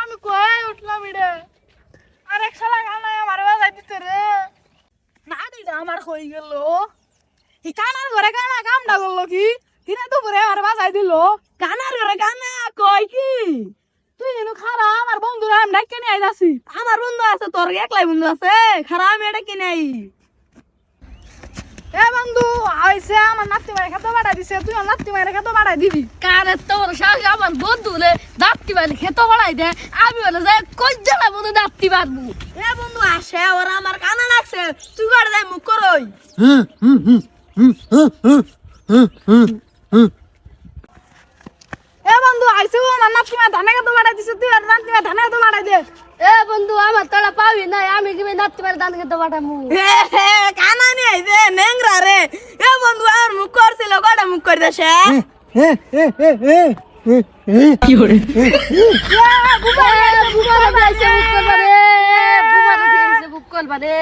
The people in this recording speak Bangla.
আমি কয়ে উঠলাম ইডে। আর এক শালা গানা আমার বাজাই দিতে রে। না দিটা আমার হয়ে গেল। ই কানার ঘরে গানা কামটা করল কি? কিনা তো পরে আমার বাজাই দিল। কানার ঘরে গানা কয় কি? তুই এনু খারা, আমার বন্ধুরা আমি ডাকে নিয়ে আইতাছি। আমার বন্ধু আছে, তোর একলাই বন্ধু আছে। খারা, আমি ডাকে নিয়ে আই। এ বন্ধু, আইছে আমার নাতি মায়ের খাতে দিছে তুই নাতি মায়ের খাতে বাড়াই দিবি। কারে তোর আমার বাড়ি খেতে বাড়াই দে? আমি বলে যাই কই জানা বন্ধু দাপটি পারব এ বন্ধু আসে ওরা আমার কানে লাগছে। তুই করে যাই মুখ করই এ বন্ধু আইছে ও আমার নাতি মা ধানে খাতে বাড়াই দিছে তুই আর নাতি মা ধানে খাতে বাড়াই দে। এ বন্ধু আমার তোরা পাবি নাই আমি কি দাপটি বাড়ি দান খেতে হে কানা নিয়ে আইছে নেংরা রে এ বন্ধু আমার মুখ করছিল দেছে কি করে বুক করবা রে বুক করবা রে